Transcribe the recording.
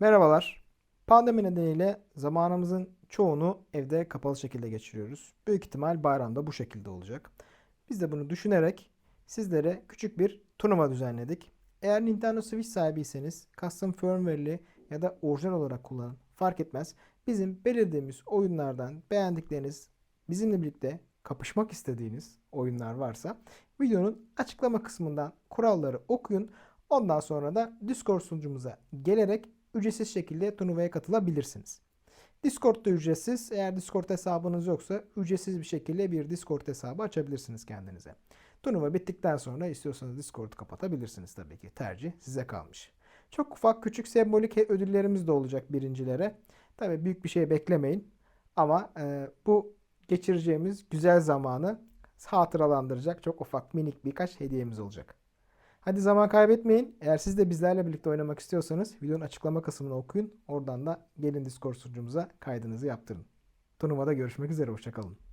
Merhabalar. Pandemi nedeniyle zamanımızın çoğunu evde kapalı şekilde geçiriyoruz. Büyük ihtimal bayramda bu şekilde olacak. Biz de bunu düşünerek sizlere küçük bir turnuva düzenledik. Eğer Nintendo Switch sahibiyseniz custom firmware'li ya da orijinal olarak kullanın. Fark etmez. Bizim belirlediğimiz oyunlardan beğendikleriniz, bizimle birlikte kapışmak istediğiniz oyunlar varsa videonun açıklama kısmından kuralları okuyun. Ondan sonra da Discord sunucumuza gelerek ücretsiz şekilde turnuvaya katılabilirsiniz. Discord da ücretsiz. Eğer Discord hesabınız yoksa ücretsiz bir şekilde bir Discord hesabı açabilirsiniz kendinize. Turnuva bittikten sonra istiyorsanız Discord'u kapatabilirsiniz tabii ki. Tercih size kalmış. Çok ufak küçük sembolik ödüllerimiz de olacak birincilere. Tabii büyük bir şey beklemeyin. Ama e, bu geçireceğimiz güzel zamanı hatıralandıracak çok ufak minik birkaç hediyemiz olacak. Hadi zaman kaybetmeyin. Eğer siz de bizlerle birlikte oynamak istiyorsanız videonun açıklama kısmını okuyun. Oradan da gelin Discord sunucumuza kaydınızı yaptırın. Turnuvada görüşmek üzere. Hoşçakalın.